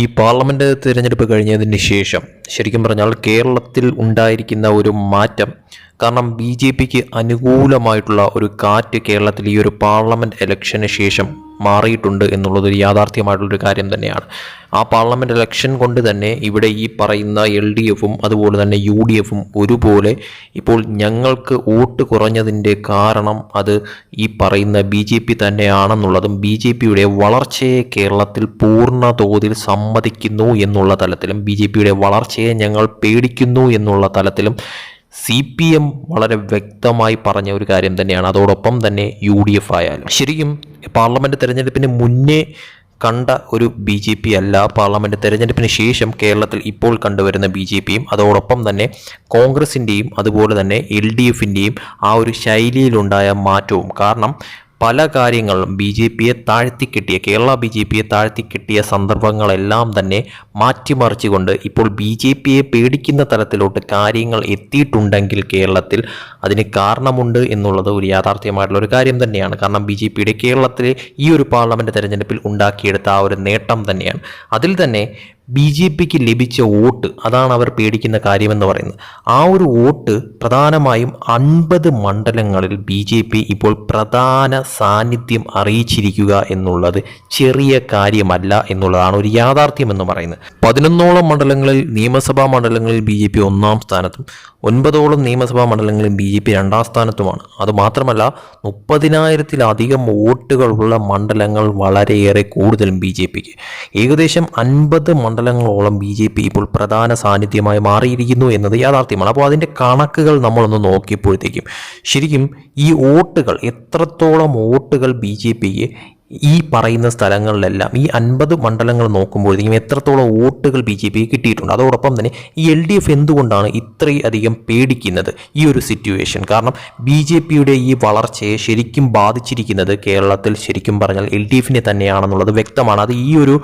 ഈ പാർലമെന്റ് തിരഞ്ഞെടുപ്പ് കഴിഞ്ഞതിന് ശേഷം ശരിക്കും പറഞ്ഞാൽ കേരളത്തിൽ ഉണ്ടായിരിക്കുന്ന ഒരു മാറ്റം കാരണം ബി ജെ പിക്ക് അനുകൂലമായിട്ടുള്ള ഒരു കാറ്റ് കേരളത്തിൽ ഈ ഒരു പാർലമെന്റ് ഇലക്ഷന് ശേഷം മാറിയിട്ടുണ്ട് എന്നുള്ളത് ഒരു യാഥാർത്ഥ്യമായിട്ടുള്ളൊരു കാര്യം തന്നെയാണ്. ആ പാർലമെന്റ് ഇലക്ഷൻ കൊണ്ട് തന്നെ ഇവിടെ ഈ പറയുന്ന എൽ ഡി എഫും അതുപോലെ തന്നെ യു ഡി എഫും ഒരുപോലെ ഇപ്പോൾ ഞങ്ങൾക്ക് വോട്ട് കുറഞ്ഞതിന്റെ കാരണം അത് ഈ പറയുന്ന ബി ജെ പി തന്നെയാണെന്നുള്ളതും ബി ജെ പിയുടെ വളർച്ചയെ കേരളത്തിൽ പൂർണ തോതിൽ സമ്മതിക്കുന്നു എന്നുള്ള തലത്തിലും ബി ജെ പിയുടെ വളർച്ചയെ ഞങ്ങൾ പേടിക്കുന്നു എന്നുള്ള തലത്തിലും സി പി എം വളരെ വ്യക്തമായി പറഞ്ഞ ഒരു കാര്യം തന്നെയാണ്. അതോടൊപ്പം തന്നെ യു ഡി എഫ് ആയാലും. ശരിക്കും പാർലമെന്റ് തെരഞ്ഞെടുപ്പിന് മുന്നേ കണ്ട ഒരു ബി ജെ പി അല്ല. പാർലമെന്റ് തെരഞ്ഞെടുപ്പിന് ശേഷം കേരളത്തിൽ ഇപ്പോൾ കണ്ടുവരുന്ന ബി ജെ പിയും അതോടൊപ്പം തന്നെ കോൺഗ്രസിന്റെയും അതുപോലെ തന്നെ എൽ ഡി എഫിന്റെയും ആ ഒരു ശൈലിയിലുണ്ടായ മാറ്റവും. കാരണം പല കാര്യങ്ങളും ബി ജെ പിയെ താഴ്ത്തിക്കെട്ടിയ കേരള ബി ജെ പിയെ താഴ്ത്തിക്കെട്ടിയ സന്ദർഭങ്ങളെല്ലാം തന്നെ മാറ്റിമറിച്ചുകൊണ്ട് ഇപ്പോൾ ബി ജെ പിയെ പേടിക്കുന്ന തരത്തിലോട്ട് കാര്യങ്ങൾ എത്തിയിട്ടുണ്ടെങ്കിൽ കേരളത്തിൽ അതിന് കാരണമുണ്ട് എന്നുള്ളത് ഒരു യാഥാർത്ഥ്യമായിട്ടുള്ള ഒരു കാര്യം തന്നെയാണ്. കാരണം ബി ജെ പിയുടെ കേരളത്തിലെ ഈ ഒരു പാർലമെന്റ് തെരഞ്ഞെടുപ്പിൽ ഉണ്ടാക്കിയെടുത്ത ആ ഒരു നേട്ടം തന്നെയാണ്. അതിൽ തന്നെ ബി ജെ പിക്ക് ലഭിച്ച വോട്ട് അതാണ് അവർ പേടിക്കുന്ന കാര്യമെന്ന് പറയുന്നത്. ആ ഒരു വോട്ട് പ്രധാനമായും അൻപത് മണ്ഡലങ്ങളിൽ ബി ജെ പി ഇപ്പോൾ പ്രധാന സാന്നിധ്യം അറിയിച്ചിരിക്കുക എന്നുള്ളത് ചെറിയ കാര്യമല്ല എന്നുള്ളതാണ് ഒരു യാഥാർത്ഥ്യം എന്ന് പറയുന്നത്. പതിനൊന്നോളം മണ്ഡലങ്ങളിൽ നിയമസഭാ മണ്ഡലങ്ങളിൽ ബി ജെ പി ഒന്നാം സ്ഥാനത്തും ഒൻപതോളം നിയമസഭാ മണ്ഡലങ്ങളിൽ ബി ജെ പി രണ്ടാം സ്ഥാനത്തുമാണ്. അതുമാത്രമല്ല മുപ്പതിനായിരത്തിലധികം വോട്ടുകളുള്ള മണ്ഡലങ്ങൾ വളരെയേറെ കൂടുതലും ബി ജെ പിക്ക്. ഏകദേശം അൻപത് മണ്ഡലങ്ങളോളം ബി ജെ പി ഇപ്പോൾ പ്രധാന സാന്നിധ്യമായി മാറിയിരിക്കുന്നു എന്നത് യാഥാർത്ഥ്യമാണ്. അപ്പോൾ അതിന്റെ കണക്കുകൾ നമ്മളൊന്ന് നോക്കിയപ്പോഴത്തേക്കും ശരിക്കും ഈ വോട്ടുകൾ എത്രത്തോളം വോട്ടുകൾ ബി ജെ പിക്ക് ഈ പറയുന്ന സ്ഥലങ്ങളിലെല്ലാം ഈ അൻപത് മണ്ഡലങ്ങൾ നോക്കുമ്പോഴത്തേക്കും എത്രത്തോളം വോട്ടുകൾ ബി ജെ പിക്ക് കിട്ടിയിട്ടുണ്ട്. അതോടൊപ്പം തന്നെ ഈ എൽ ഡി എഫ് എന്തുകൊണ്ടാണ് ഇത്രയധികം പേടിക്കുന്നത് ഈ ഒരു സിറ്റുവേഷൻ കാരണം ബി ജെ പിയുടെ ഈ വളർച്ചയെ ശരിക്കും ബാധിച്ചിരിക്കുന്നത് കേരളത്തിൽ ശരിക്കും പറഞ്ഞാൽ എൽ ഡി എഫിനെ തന്നെയാണെന്നുള്ളത് വ്യക്തമാണ്. അത് ഈ ഒരു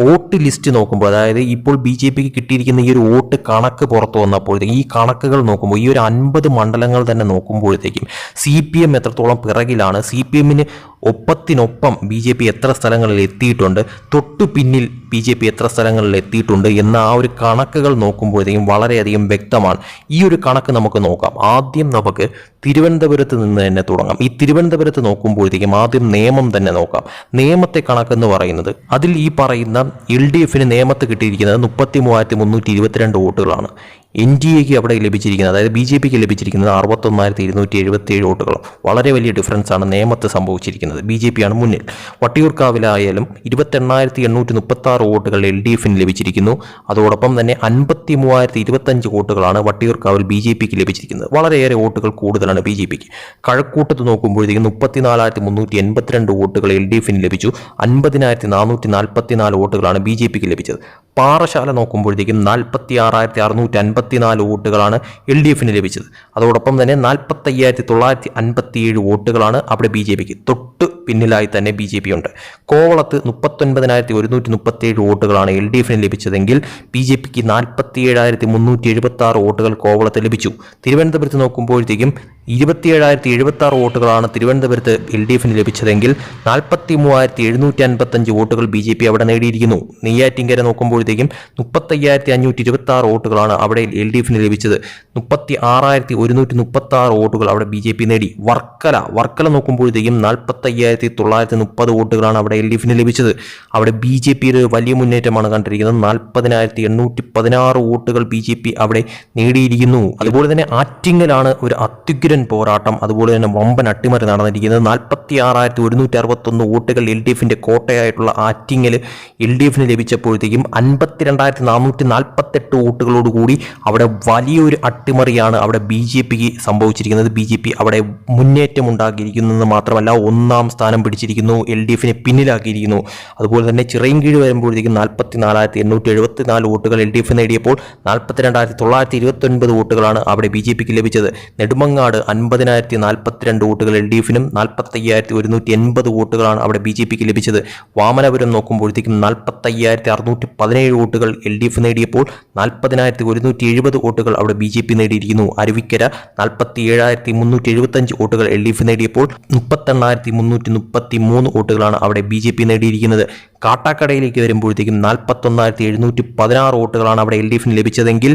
വോട്ട് ലിസ്റ്റ് നോക്കുമ്പോൾ അതായത് ഇപ്പോൾ ബി ജെ പിക്ക് കിട്ടിയിരിക്കുന്ന ഈ ഒരു വോട്ട് കണക്ക് പുറത്തു വന്നപ്പോഴത്തേക്കും ഈ കണക്കുകൾ നോക്കുമ്പോൾ ഈ ഒരു അൻപത് മണ്ഡലങ്ങൾ തന്നെ നോക്കുമ്പോഴത്തേക്കും സി പി എം എത്രത്തോളം പിറകിലാണ് സി പി എമ്മിന് ഒപ്പത്തിനൊപ്പം ബി ജെ പി എത്ര സ്ഥലങ്ങളിൽ എത്തിയിട്ടുണ്ട് തൊട്ടു പിന്നിൽ ബി ജെ പി എത്ര സ്ഥലങ്ങളിൽ എത്തിയിട്ടുണ്ട് എന്ന ആ ഒരു കണക്കുകൾ നോക്കുമ്പോഴത്തേക്കും വളരെയധികം വ്യക്തമാണ്. ഈ ഒരു കണക്ക് നമുക്ക് നോക്കാം. ആദ്യം നമുക്ക് തിരുവനന്തപുരത്ത് നിന്ന് തന്നെ തുടങ്ങാം. ഈ തിരുവനന്തപുരത്ത് നോക്കുമ്പോഴത്തേക്കും ആദ്യം നിയമം തന്നെ നോക്കാം. നിയമത്തെ കണക്കെന്ന് പറയുന്നത് അതിൽ ഈ പറയുന്ന എൽ ഡി എഫിന് നിയമത്ത് കിട്ടിയിരിക്കുന്നത് മുപ്പത്തി മൂവായിരത്തി മുന്നൂറ്റി ഇരുപത്തിരണ്ട് വോട്ടുകളാണ്. എൻ ഡി എക്ക് അവിടെ ലഭിച്ചിരിക്കുന്നത് അതായത് ബി ജെ പിക്ക് ലഭിച്ചിരിക്കുന്നത് അറുപത്തൊന്നായിരത്തി ഇരുന്നൂറ്റി എഴുപത്തി ഏഴ് വോട്ടുകൾ വളരെ വലിയ ഡിഫറൻസ് ആണ് നിയമത്ത് സംഭവിച്ചിരിക്കുന്നത്. ബി ജെ പിയാണ് മുന്നിൽ. വട്ടിയൂർക്കാവിലായാലും ഇരുപത്തെണ്ണായിരത്തി എണ്ണൂറ്റി മുപ്പത്തി ആറ് വോട്ടുകൾ എൽ ഡി എഫിന് ലഭിച്ചിരിക്കുന്നു. അതോടൊപ്പം തന്നെ അൻപത്തി മൂവായിരത്തി ഇരുപത്തഞ്ച് വോട്ടുകളാണ് വട്ടിയൂർക്കാവിൽ ബി ജെ പിക്ക് ലഭിച്ചിരിക്കുന്നത്. വളരെയേറെ വോട്ടുകൾ കൂടുതലാണ് ബി ജെ പിക്ക്. കഴക്കൂട്ടത്ത് നോക്കുമ്പോഴത്തേക്കും മുപ്പത്തിനാലായിരത്തി മുന്നൂറ്റി എൺപത്തിരണ്ട് വോട്ടുകൾ എൽ ഡി എഫിന് ലഭിച്ചു. അൻപതിനായിരത്തി നാനൂറ്റി നാൽപ്പത്തി നാല് വോട്ടുകളാണ് ബി ജെ പിക്ക് ലഭിച്ചത്. പാറശാല നോക്കുമ്പോഴത്തേക്കും നാൽപ്പത്തി ആറായിരത്തി അറുന്നൂറ്റി അൻപത്തിനാല് വോട്ടുകളാണ് എൽ ഡി എഫിന് ലഭിച്ചത്. അതോടൊപ്പം തന്നെ നാൽപ്പത്തയ്യായിരത്തി തൊള്ളായിരത്തി അൻപത്തിയേഴ് വോട്ടുകളാണ് അവിടെ ബി ജെ പിക്ക്. തൊട്ട് പിന്നിലായി തന്നെ ബി ജെ പി ഉണ്ട്. കോവളത്ത് മുപ്പത്തൊൻപതിനായിരത്തി ഒരുന്നൂറ്റി മുപ്പത്തിയേഴ് വോട്ടുകളാണ് എൽ ഡി എഫിന് ലഭിച്ചതെങ്കിൽ ബി ജെ പിക്ക് നാൽപ്പത്തി ഏഴായിരത്തി മുന്നൂറ്റി എഴുപത്തി ആറ് വോട്ടുകൾ കോവളത്ത് ലഭിച്ചു. തിരുവനന്തപുരത്ത് നോക്കുമ്പോഴത്തേക്കും ഇരുപത്തിയേഴായിരത്തി എഴുപത്തി ആറ് വോട്ടുകളാണ് തിരുവനന്തപുരത്ത് എൽ ഡി എഫിന് ലഭിച്ചതെങ്കിൽ നാൽപ്പത്തി മൂവായിരത്തി എഴുന്നൂറ്റി അൻപത്തഞ്ച് വോട്ടുകൾ ബി ജെ പി അവിടെ നേടിയിരിക്കുന്നു. നെയ്യാറ്റിങ്കര നോക്കുമ്പോഴത്തേക്കും മുപ്പത്തയ്യായിരത്തി അഞ്ഞൂറ്റി ഇരുപത്തി ആറ് വോട്ടുകളാണ് അവിടെ എൽ ഡി എഫിന് ലഭിച്ചത്. മുപ്പത്തി ആറായിരത്തി ഒരുന്നൂറ്റി മുപ്പത്തി ആറ് വോട്ടുകൾ അവിടെ ബി ജെ പി നേടി. വർക്കല വർക്കല നോക്കുമ്പോഴത്തേക്കും നാൽപ്പത്തയ്യായിരത്തി തൊള്ളായിരത്തി മുപ്പത് വോട്ടുകളാണ് അവിടെ എൽ ഡി എഫിന് ലഭിച്ചത്. അവിടെ ബി ജെ പി ഒരു വലിയ മുന്നേറ്റമാണ് കണ്ടിരിക്കുന്നത്. നാൽപ്പതിനായിരത്തി എണ്ണൂറ്റി പതിനാറ് വോട്ടുകൾ ബി ജെ പി അവിടെ നേടിയിരിക്കുന്നു. അതുപോലെ തന്നെ ആറ്റിങ്ങലാണ് ഒരു അത്യുഗ്രൻ പോരാട്ടം. അതുപോലെ തന്നെ വമ്പൻ അട്ടിമറി നടന്നിരിക്കുന്നത്. നാൽപ്പത്തി ആറായിരത്തി ഒരുന്നൂറ്റി അറുപത്തൊന്ന് വോട്ടുകൾ എൽ ഡി എഫിന്റെ കോട്ടയായിട്ടുള്ള ആറ്റിങ്ങൽ എൽ ഡി എഫിന് ലഭിച്ചപ്പോഴത്തേക്കും അൻപത്തിരണ്ടായിരത്തി നാനൂറ്റി നാൽപ്പത്തെട്ട് വോട്ടുകളോടുകൂടി അവിടെ വലിയൊരു അട്ടിമറിയാണ് അവിടെ ബി ജെ പിക്ക് സംഭവിച്ചിരിക്കുന്നത്. ബി ജെ പി അവിടെ മുന്നേറ്റം ഉണ്ടാക്കിയിരിക്കുന്നത് മാത്രമല്ല ഒന്നാം സ്ഥാനം പിടിച്ചിരിക്കുന്നു എൽ ഡി എഫിനെ പിന്നിലാക്കിയിരിക്കുന്നു. അതുപോലെ തന്നെ ചിറയൻകീഴ് വരുമ്പോഴത്തേക്കും നാൽപ്പത്തി നാലായിരത്തി എണ്ണൂറ്റി എഴുപത്തി നാല് വോട്ടുകൾ എൽ ഡി എഫ് നേടിയപ്പോൾ നാൽപ്പത്തി രണ്ടായിരത്തി തൊള്ളായിരത്തി ഇരുപത്തൊൻപത് വോട്ടുകളാണ് അവിടെ ബി ജെ പിക്ക് ലഭിച്ചത്. നെടുമങ്ങാട് അൻപതിനായിരത്തി നാൽപ്പത്തിരണ്ട് വോട്ടുകൾ എൽ ഡി എഫിനും നാൽപ്പത്തയ്യായിരത്തി ഒരുന്നൂറ്റി എൺപത് വോട്ടുകളാണ് അവിടെ ബി ജെ പിക്ക് ലഭിച്ചത്. വാമനപുരം നോക്കുമ്പോഴത്തേക്കും നാൽപ്പത്തയ്യായിരത്തി അറുന്നൂറ്റി പതിനേഴ് വോട്ടുകൾ എൽ ഡി എഫ് നേടിയപ്പോൾ നാൽപ്പതിനായിരത്തി ഒരുന്നൂറ്റി എഴുപത് വോട്ടുകൾ അവിടെ ബി ജെ പി നേടിയിരിക്കുന്നു. അരുവിക്കര നാൽപ്പത്തി ഏഴായിരത്തി മുന്നൂറ്റി എഴുപത്തഞ്ച് വോട്ടുകൾ എൽ ഡി എഫ് നേടിയപ്പോൾ മുപ്പത്തെണ്ണായിരത്തി മുന്നൂറ്റി മുപ്പത്തി മൂന്ന് വോട്ടുകളാണ് അവിടെ ബി നേടിയിരിക്കുന്നത്. കാട്ടാക്കടയിലേക്ക് വരുമ്പോഴത്തേക്കും നാൽപ്പത്തൊന്നായിരത്തി വോട്ടുകളാണ് അവിടെ എൽ ലഭിച്ചതെങ്കിൽ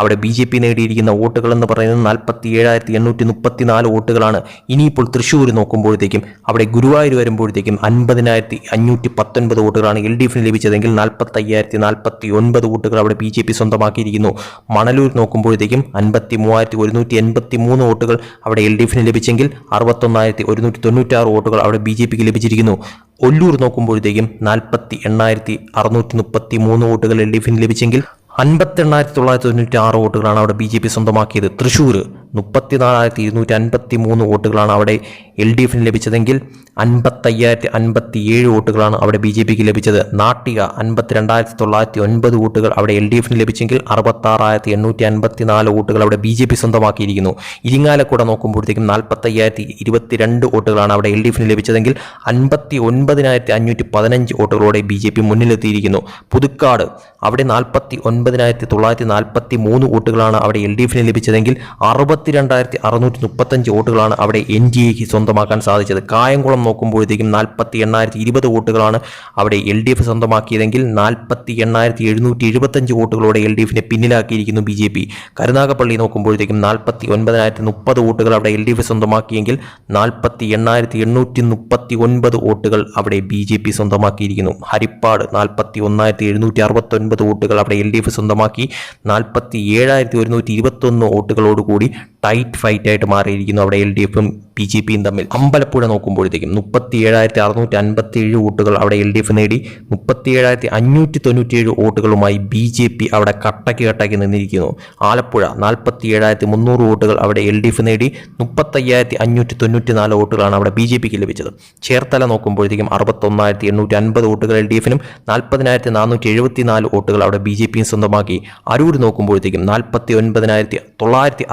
അവിടെ ബി ജെ പി നേടിയിരിക്കുന്ന വോട്ടുകൾ എന്ന് പറയുന്നത് നാൽപ്പത്തി ഏഴായിരത്തി എണ്ണൂറ്റി മുപ്പത്തി നാല് വോട്ടുകളാണ്. ഇനിയിപ്പോൾ തൃശ്ശൂർ നോക്കുമ്പോഴത്തേക്കും അവിടെ ഗുരുവായൂർ വരുമ്പോഴത്തേക്കും അൻപതിനായിരത്തി അഞ്ഞൂറ്റി പത്തൊൻപത് വോട്ടുകളാണ് എൽ ഡി എഫിന് ലഭിച്ചതെങ്കിൽ നാൽപ്പത്തി അയ്യായിരത്തി നാൽപ്പത്തി ഒൻപത് വോട്ടുകൾ അവിടെ ബി ജെ പി സ്വന്തമാക്കിയിരിക്കുന്നു. മണലൂർ നോക്കുമ്പോഴത്തേക്കും അൻപത്തി മൂവായിരത്തി ഒരുന്നൂറ്റി എൺപത്തി മൂന്ന് വോട്ടുകൾ അവിടെ എൽ ഡി എഫിന് ലഭിച്ചെങ്കിൽ അറുപത്തൊന്നായിരത്തി ഒരുന്നൂറ്റി തൊണ്ണൂറ്റാറ് വോട്ടുകൾ അവിടെ ബി ജെ പിക്ക് ലഭിച്ചിരിക്കുന്നു. ഒല്ലൂർ നോക്കുമ്പോഴത്തേക്കും നാൽപ്പത്തി എണ്ണായിരത്തി അറുന്നൂറ്റി മുപ്പത്തി മൂന്ന് വോട്ടുകൾ എൽ ഡി എഫിന് ലഭിച്ചെങ്കിൽ അൻപത്തി എണ്ണായിരത്തി തൊള്ളായിരത്തി തൊണ്ണൂറ്റി ആറ് വോട്ടുകളാണ് അവിടെ ബി ജെ പി സ്വന്തമാക്കിയത്. തൃശ്ശൂർ മുപ്പത്തിനാലായിരത്തി ഇരുന്നൂറ്റി അൻപത്തി മൂന്ന് വോട്ടുകളാണ് അവിടെ എൽ ഡി എഫിന് ലഭിച്ചതെങ്കിൽ അൻപത്തയ്യായിരത്തി അൻപത്തി ഏഴ് വോട്ടുകളാണ് അവിടെ ബി ജെ പിക്ക് ലഭിച്ചത്. നാട്ടിക അൻപത്തി രണ്ടായിരത്തി തൊള്ളായിരത്തി ഒൻപത് വോട്ടുകൾ അവിടെ എൽ ഡി എഫിന് ലഭിച്ചെങ്കിൽ അറുപത്താറായിരത്തി എണ്ണൂറ്റി അൻപത്തി നാല് വോട്ടുകൾ അവിടെ ബി ജെ പി സ്വന്തമാക്കിയിരിക്കുന്നു. ഇരിങ്ങാലക്കുട നോക്കുമ്പോഴത്തേക്കും നാൽപ്പത്തയ്യായിരത്തി ഇരുപത്തിരണ്ട് വോട്ടുകളാണ് അവിടെ എൽ ഡി എഫിന് ലഭിച്ചതെങ്കിൽ അൻപത്തി ഒൻപതിനായിരത്തി അഞ്ഞൂറ്റി പതിനഞ്ച് വോട്ടുകളോടെ ബി ജെ പി മുന്നിലെത്തിയിരിക്കുന്നു. പുതുക്കാട് അവിടെ നാൽപ്പത്തി ഒൻപതിനായിരത്തി തൊള്ളായിരത്തി നാൽപ്പത്തി മൂന്ന് വോട്ടുകളാണ് അവിടെ എൽ ഡി എഫിന് ലഭിച്ചതെങ്കിൽ അറുപത്തിരണ്ടായിരത്തി അറുന്നൂറ്റി മുപ്പത്തഞ്ച് വോട്ടുകളാണ് അവിടെ എൻ ഡി എക്ക് സ്വന്തമാക്കാൻ സാധിച്ചത്. കായംകുളം നോക്കുമ്പോഴത്തേക്കും നാൽപ്പത്തി എണ്ണായിരത്തി ഇരുപത് വോട്ടുകളാണ് അവിടെ എൽ ഡി എഫ് സ്വന്തമാക്കിയതെങ്കിൽ നാൽപ്പത്തി എണ്ണായിരത്തി എഴുന്നൂറ്റി എഴുപത്തഞ്ച് വോട്ടുകളോടെ എൽ ഡി എഫിനെ പിന്നിലാക്കിയിരിക്കുന്നു ബി ജെ പി. കരുനാഗപ്പള്ളി നോക്കുമ്പോഴത്തേക്കും നാൽപ്പത്തി ഒൻപതിനായിരത്തി മുപ്പത് വോട്ടുകൾ അവിടെ എൽ ഡി എഫ് സ്വന്തമാക്കിയെങ്കിൽ നാൽപ്പത്തി എണ്ണായിരത്തി എണ്ണൂറ്റി മുപ്പത്തി ഒൻപത് വോട്ടുകൾ അവിടെ ബി ജെ പി സ്വന്തമാക്കിയിരിക്കുന്നു. ഹരിപ്പാട് നാൽപ്പത്തി ഒന്നായിരത്തി എഴുന്നൂറ്റി അറുപത്തൊൻപത് വോട്ടുകൾ അവിടെ എൽ ഡി എഫ് സ്വന്തമാക്കി. നാൽപ്പത്തി ഏഴായിരത്തി ഒരുന്നൂറ്റി ഇരുപത്തൊന്ന് വോട്ടുകളോടുകൂടി ടൈറ്റ് ഫൈറ്റ് ആയിട്ട് മാറിയിരിക്കുന്നു അവിടെ എൽ ഡി എഫും ബി ജെ പിയും തമ്മിൽ. അമ്പലപ്പുഴ നോക്കുമ്പോഴത്തേക്കും മുപ്പത്തി ഏഴായിരത്തി അറുന്നൂറ്റി അൻപത്തി ഏഴ് വോട്ടുകൾ അവിടെ എൽ ഡി എഫ് നേടി. മുപ്പത്തി ഏഴായിരത്തി അഞ്ഞൂറ്റി തൊണ്ണൂറ്റി ഏഴ് വോട്ടുകളുമായി ബി ജെ പി അവിടെ കട്ടയ്ക്ക് കട്ടയ്ക്ക് നിന്നിരിക്കുന്നു. ആലപ്പുഴ നാൽപ്പത്തി ഏഴായിരത്തി മുന്നൂറ് വോട്ടുകൾ അവിടെ എൽ ഡി എഫ് നേടി. മുപ്പത്തയ്യായിരത്തി അഞ്ഞൂറ്റി തൊണ്ണൂറ്റി നാല് വോട്ടുകളാണ് അവിടെ ബി ജെ പിക്ക് ലഭിച്ചത്. ചേർത്തല നോക്കുമ്പോഴത്തേക്കും അറുപത്തൊന്നായിരത്തി എണ്ണൂറ്റി അൻപത് വോട്ടുകൾ എൽ ഡി എഫിനും നാൽപ്പതിനായിരത്തി നാനൂറ്റി എഴുപത്തി നാല് വോട്ടുകൾ അവിടെ ബി ജെ പിയും സ്വന്തമാക്കി. അരൂർ നോക്കുമ്പോഴത്തേക്കും നാൽപ്പത്തി ഒൻപതിനായിരത്തി തൊള്ളായിരത്തി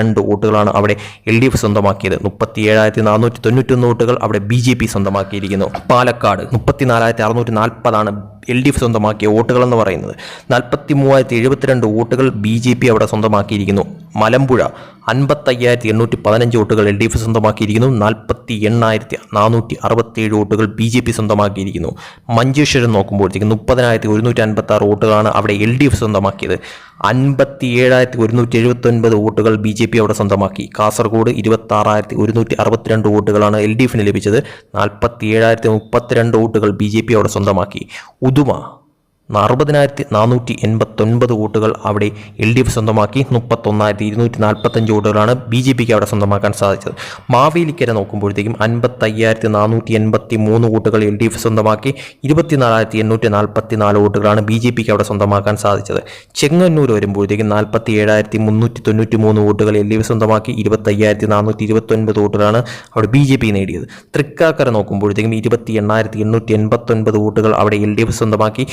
അറുപത്തിരണ്ട് വോട്ടുകളാണ് അവിടെ എൽ ഡി എഫ് സ്വന്തമാക്കിയത്. മുപ്പത്തി ഏഴായിരത്തി നാനൂറ്റി തൊണ്ണൂറ്റൊന്ന് വോട്ടുകൾ അവിടെ ബി ജെ പി സ്വന്തമാക്കിയിരിക്കുന്നു. പാലക്കാട് മുപ്പത്തിനാലായിരത്തി അറുന്നൂറ്റി നാൽപ്പതാണ് എൽ ഡി എഫ് സ്വന്തമാക്കിയ വോട്ടുകളെന്ന് പറയുന്നത്. നാൽപ്പത്തി മൂവായിരത്തി എഴുപത്തിരണ്ട് വോട്ടുകൾ ബി ജെ പി അവിടെ സ്വന്തമാക്കിയിരിക്കുന്നു. മലമ്പുഴ അൻപത്തയ്യായിരത്തി എണ്ണൂറ്റി പതിനഞ്ച് വോട്ടുകൾ എൽ ഡി എഫ് സ്വന്തമാക്കിയിരിക്കുന്നു. നാൽപ്പത്തി എണ്ണായിരത്തി നാനൂറ്റി അറുപത്തിയേഴ് വോട്ടുകൾ ബി ജെ പി സ്വന്തമാക്കിയിരിക്കുന്നു. മഞ്ചേശ്വരം നോക്കുമ്പോഴത്തേക്ക് മുപ്പതിനായിരത്തി ഒരുന്നൂറ്റി അൻപത്തി ആറ് വോട്ടുകളാണ് അവിടെ എൽ ഡി എഫ് സ്വന്തമാക്കിയത്. അൻപത്തി ഏഴായിരത്തി ഒരുന്നൂറ്റി എഴുപത്തൊൻപത് വോട്ടുകൾ ബി ജെ പി അവിടെ സ്വന്തമാക്കി. കാസർഗോഡ് ഇരുപത്തി ആറായിരത്തി ഒരുന്നൂറ്റി അറുപത്തിരണ്ട് വോട്ടുകളാണ് എൽ ഡി എഫിന് ലഭിച്ചത്. നാൽപ്പത്തി ഏഴായിരത്തി മുപ്പത്തിരണ്ട് വോട്ടുകൾ ബി ജെ പി അവിടെ സ്വന്തമാക്കി. ഉദുമ അറുപതിനായിരത്തി നാനൂറ്റി എൺപത്തൊൻപത് വോട്ടുകൾ അവിടെ എൽ ഡി എഫ് സ്വന്തമാക്കി. മുപ്പത്തൊന്നായിരത്തി ഇരുന്നൂറ്റി നാൽപ്പത്തഞ്ച് വോട്ടുകളാണ് ബി ജെ പിക്ക് അവിടെ സ്വന്തമാക്കാൻ സാധിച്ചത്. മാവേലിക്കര നോക്കുമ്പോഴത്തേക്കും അൻപത്തയ്യായിരത്തി നാനൂറ്റി എൺപത്തി മൂന്ന് വോട്ടുകൾ എൽ ഡി എഫ് സ്വന്തമാക്കി. ഇരുപത്തിനാലായിരത്തി എണ്ണൂറ്റി നാൽപ്പത്തി നാല് വോട്ടുകളാണ് ബി ജെ പിക്ക് അവിടെ സ്വന്തമാക്കാൻ സാധിച്ചത്. ചെങ്ങന്നൂർ വരുമ്പോഴത്തേക്കും നാൽപ്പത്തി ഏഴായിരത്തി മുന്നൂറ്റി തൊണ്ണൂറ്റി മൂന്ന് വോട്ടുകൾ എൽ ഡി എഫ് സ്വന്തമാക്കി. ഇരുപത്തയ്യായിരത്തി നാനൂറ്റി ഇരുപത്തൊൻപത് വോട്ടുകളാണ് അവിടെ ബി ജെ പി നേടിയത്. തൃക്കാക്കര നോക്കുമ്പോഴത്തേക്കും ഇരുപത്തി എണ്ണായിരത്തി എണ്ണൂറ്റി എൺപത്തൊൻപത് വോട്ടുകൾ അവിടെ എൽ ഡി എഫ് സ്വന്തമാക്കി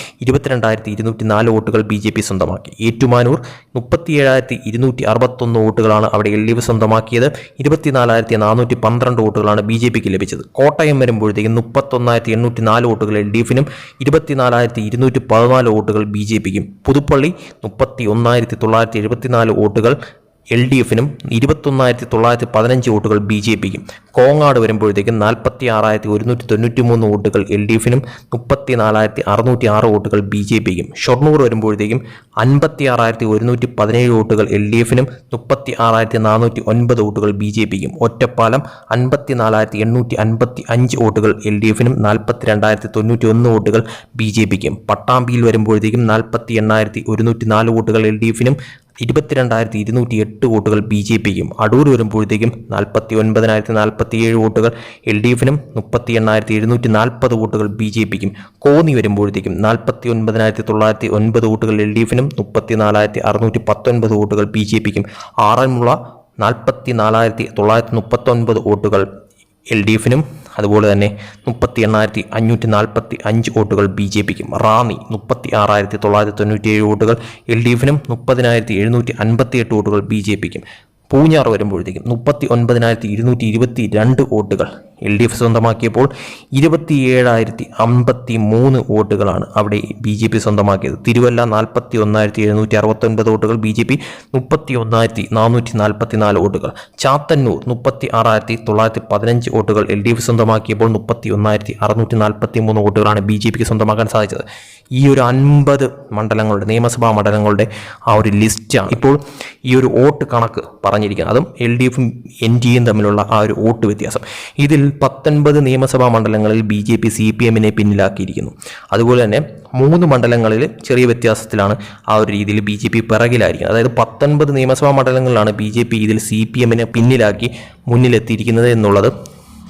ഇരുപത്തിരണ്ടായിരത്തി ഇരുന്നൂറ്റി നാല് വോട്ടുകൾ ബി ജെ പി സ്വന്തമാക്കി. ഏറ്റുമാനൂർ മുപ്പത്തി ഏഴായിരത്തി ഇരുന്നൂറ്റി അറുപത്തൊന്ന് വോട്ടുകളാണ് അവിടെ എൽ ഡി എഫ് സ്വന്തമാക്കിയത്. ഇരുപത്തിനാലായിരത്തി നാനൂറ്റി പന്ത്രണ്ട് വോട്ടുകളാണ് ബി ജെ പിക്ക് ലഭിച്ചത്. കോട്ടയം വരുമ്പോഴത്തേക്കും മുപ്പത്തൊന്നായിരത്തി എണ്ണൂറ്റി നാല് വോട്ടുകൾ എൽ ഡി എഫിനും ഇരുപത്തിനാലായിരത്തി ഇരുന്നൂറ്റി പതിനാല് വോട്ടുകൾ ബി ജെ പിക്കും. പുതുപ്പള്ളി മുപ്പത്തി ഒന്നായിരത്തി തൊള്ളായിരത്തി എഴുപത്തിനാല് വോട്ടുകൾ എൽ ഡി എഫിനും ഇരുപത്തൊന്നായിരത്തി തൊള്ളായിരത്തി പതിനഞ്ച് വോട്ടുകൾ ബി ജെ പിക്കും കോങ്ങാട് വരുമ്പോഴത്തേക്കും നാൽപ്പത്തി ആറായിരത്തി ഒരുന്നൂറ്റി തൊണ്ണൂറ്റി മൂന്ന് വോട്ടുകൾ എൽ ഡി എഫിനും മുപ്പത്തി നാലായിരത്തി അറുന്നൂറ്റി ആറ് വോട്ടുകൾ ബി ജെ പിക്കും ഷൊർണൂർ വരുമ്പോഴത്തേക്കും അൻപത്തി ആറായിരത്തി ഒരുന്നൂറ്റി പതിനേഴ് വോട്ടുകൾ എൽ ഡി എഫിനും മുപ്പത്തി ആറായിരത്തി നാനൂറ്റി ഒൻപത് വോട്ടുകൾ ബി ജെ പിക്കും ഒറ്റപ്പാലം അൻപത്തി നാലായിരത്തി എണ്ണൂറ്റി അൻപത്തി അഞ്ച് വോട്ടുകൾ എൽ ഡി എഫിനും നാൽപ്പത്തി രണ്ടായിരത്തി തൊണ്ണൂറ്റി ഒന്ന് വോട്ടുകൾ ബി ജെ പിക്കും പട്ടാമ്പിയിൽ വരുമ്പോഴത്തേക്കും നാൽപ്പത്തി എണ്ണായിരത്തി ഒരുന്നൂറ്റി നാല് വോട്ടുകൾ എൽ ഡി എഫിനും ഇരുപത്തിരണ്ടായിരത്തി ഇരുന്നൂറ്റി എട്ട് വോട്ടുകൾ ബി ജെ പിക്കും അടൂർ വരുമ്പോഴത്തേക്കും നാൽപ്പത്തി ഒൻപതിനായിരത്തി നാൽപ്പത്തി ഏഴ് വോട്ടുകൾ എൽ ഡി എഫിനും മുപ്പത്തി എണ്ണായിരത്തി എഴുന്നൂറ്റി നാൽപ്പത് വോട്ടുകൾ ബി ജെ പിക്കും. കോന്നി വരുമ്പോഴത്തേക്കും നാൽപ്പത്തി ഒൻപതിനായിരത്തി തൊള്ളായിരത്തി ഒൻപത് വോട്ടുകൾ എൽ ഡി എഫിനും മുപ്പത്തി നാലായിരത്തി അറുന്നൂറ്റി പത്തൊൻപത് വോട്ടുകൾ ബി ജെ പിക്കും. ആറന്മുള നാൽപ്പത്തി നാലായിരത്തി തൊള്ളായിരത്തി മുപ്പത്തൊൻപത് വോട്ടുകൾ എൽ ഡി എഫിനും അതുപോലെ തന്നെ മുപ്പത്തി എണ്ണായിരത്തി അഞ്ഞൂറ്റി നാൽപ്പത്തി അഞ്ച് വോട്ടുകൾ ബി ജെ പിക്കും. റാന്നി മുപ്പത്തി ആറായിരത്തി തൊള്ളായിരത്തി തൊണ്ണൂറ്റി ഏഴ് വോട്ടുകൾ. എൽ ഡി എഫിനും മുപ്പതിനായിരത്തി എഴുന്നൂറ്റി അൻപത്തി എട്ട് വോട്ടുകൾ ബി ജെ പിക്കും. പൂഞ്ഞാർ വരുമ്പോഴത്തേക്കും മുപ്പത്തി ഒൻപതിനായിരത്തി ഇരുന്നൂറ്റി ഇരുപത്തി രണ്ട് വോട്ടുകൾ എൽ ഡി എഫ് സ്വന്തമാക്കിയപ്പോൾ ഇരുപത്തിയേഴായിരത്തി അമ്പത്തി മൂന്ന് വോട്ടുകളാണ് അവിടെ ബി ജെ പി സ്വന്തമാക്കിയത്. തിരുവല്ല നാൽപ്പത്തി ഒന്നായിരത്തി എഴുന്നൂറ്റി അറുപത്തൊൻപത് വോട്ടുകൾ ബി ജെ പി മുപ്പത്തി ഒന്നായിരത്തി നാനൂറ്റി നാൽപ്പത്തി നാല് വോട്ടുകൾ. ചാത്തന്നൂർ മുപ്പത്തി ആറായിരത്തി തൊള്ളായിരത്തി പതിനഞ്ച് വോട്ടുകൾ എൽ ഡി എഫ് സ്വന്തമാക്കിയപ്പോൾ മുപ്പത്തി ഒന്നായിരത്തി അറുന്നൂറ്റി നാൽപ്പത്തി മൂന്ന് വോട്ടുകളാണ് ബി ജെ പിക്ക് സ്വന്തമാക്കാൻ സാധിച്ചത്. ഈ ഒരു അൻപത് മണ്ഡലങ്ങളുടെ നിയമസഭാ മണ്ഡലങ്ങളുടെ ആ ഒരു ലിസ്റ്റാണ് ഇപ്പോൾ ഈ ഒരു വോട്ട് കണക്ക് പറഞ്ഞിരിക്കുന്നത്. അതും എൽ ഡി എഫും എൻ ഡി എയും തമ്മിലുള്ള ആ ഒരു വോട്ട് വ്യത്യാസം. ഇതിൽ പത്തൊൻപത് നിയമസഭാ മണ്ഡലങ്ങളിൽ B J P C P എമ്മിനെ പിന്നിലാക്കിയിരിക്കുന്നു. അതുപോലെ തന്നെ മൂന്ന് മണ്ഡലങ്ങളിൽ ചെറിയ വ്യത്യാസത്തിലാണ് ആ ഒരു രീതിയിൽ ബി ജെ പി പിറകിലായിരിക്കുന്നത്. അതായത് പത്തൊൻപത് നിയമസഭാ മണ്ഡലങ്ങളിലാണ് ബി ജെ പി ഇതിൽ സി പി എമ്മിനെ പിന്നിലാക്കി മുന്നിലെത്തിയിരിക്കുന്നത് എന്നുള്ളത്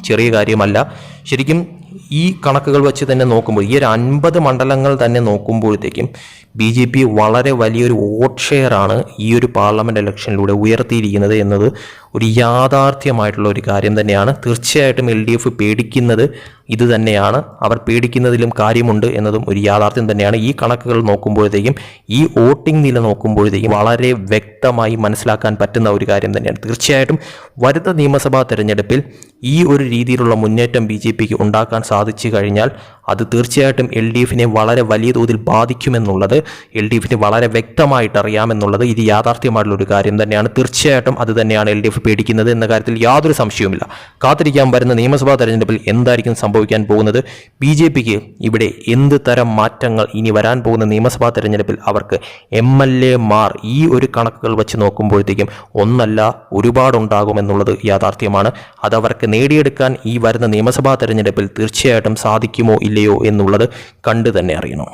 ചെറിയ കാര്യമല്ല. ശരിക്കും ഈ കണക്കുകൾ വെച്ച് തന്നെ നോക്കുമ്പോൾ ഈ ഒരു അൻപത് മണ്ഡലങ്ങൾ തന്നെ നോക്കുമ്പോഴത്തേക്കും ബി ജെ പി വളരെ വലിയൊരു വോട്ട് ഷെയറാണ് ഈ ഒരു പാർലമെന്റ് ഇലക്ഷനിലൂടെ ഉയർത്തിയിരിക്കുന്നത് എന്നത് ഒരു യാഥാർത്ഥ്യമായിട്ടുള്ള ഒരു കാര്യം തന്നെയാണ്. തീർച്ചയായിട്ടും എൽ ഡി എഫ് പേടിക്കുന്നത് ഇത് തന്നെയാണ് അവർ പേടിക്കുന്നതിലും കാര്യമുണ്ട് എന്നതും ഒരു യാഥാർത്ഥ്യം തന്നെയാണ്. ഈ കണക്കുകൾ നോക്കുമ്പോഴത്തേക്കും ഈ വോട്ടിംഗ് നില നോക്കുമ്പോഴത്തേക്കും വളരെ വ്യക്തമായി മനസ്സിലാക്കാൻ പറ്റുന്ന ഒരു കാര്യം തന്നെയാണ്. തീർച്ചയായിട്ടും വരുന്ന നിയമസഭാ തെരഞ്ഞെടുപ്പിൽ ഈ ഒരു രീതിയിലുള്ള മുന്നേറ്റം ബി ജെ പിക്ക് ഉണ്ടാക്കാൻ സാധിച്ചു കഴിഞ്ഞാൽ അത് തീർച്ചയായിട്ടും എൽ ഡി എഫിനെ വളരെ വലിയ തോതിൽ ബാധിക്കുമെന്നുള്ളത് എൽ ഡി എഫിന് വളരെ വ്യക്തമായിട്ട് അറിയാമെന്നുള്ളത് ഇത് യാഥാർത്ഥ്യമായിട്ടുള്ള ഒരു കാര്യം തന്നെയാണ്. തീർച്ചയായിട്ടും അത് തന്നെയാണ് എൽ ഡി എഫ് പേടിക്കുന്നത് എന്ന കാര്യത്തിൽ യാതൊരു സംശയവുമില്ല. കാത്തിരിക്കാൻ വരുന്ന നിയമസഭാ തെരഞ്ഞെടുപ്പിൽ എന്തായിരിക്കും സംഭവിക്കാൻ പോകുന്നത് ബി ജെ പിക്ക് ഇവിടെ എന്ത് തരം മാറ്റങ്ങൾ ഇനി വരാൻ പോകുന്ന നിയമസഭാ തെരഞ്ഞെടുപ്പിൽ അവർക്ക് എം എൽ എ മാർ ഈ ഒരു കണക്കുകൾ വെച്ച് നോക്കുമ്പോഴത്തേക്കും ഒന്നല്ല ഒരുപാടുണ്ടാകുമെന്നുള്ളത് യാഥാർത്ഥ്യമാണ്. അതവർക്ക് നേടിയെടുക്കാൻ ഈ വരുന്ന നിയമസഭാ തെരഞ്ഞെടുപ്പിൽ തീർച്ചയായിട്ടും സാധിക്കുമോ ഇല്ലയോ എന്നുള്ളത് കണ്ടു തന്നെ അറിയണം.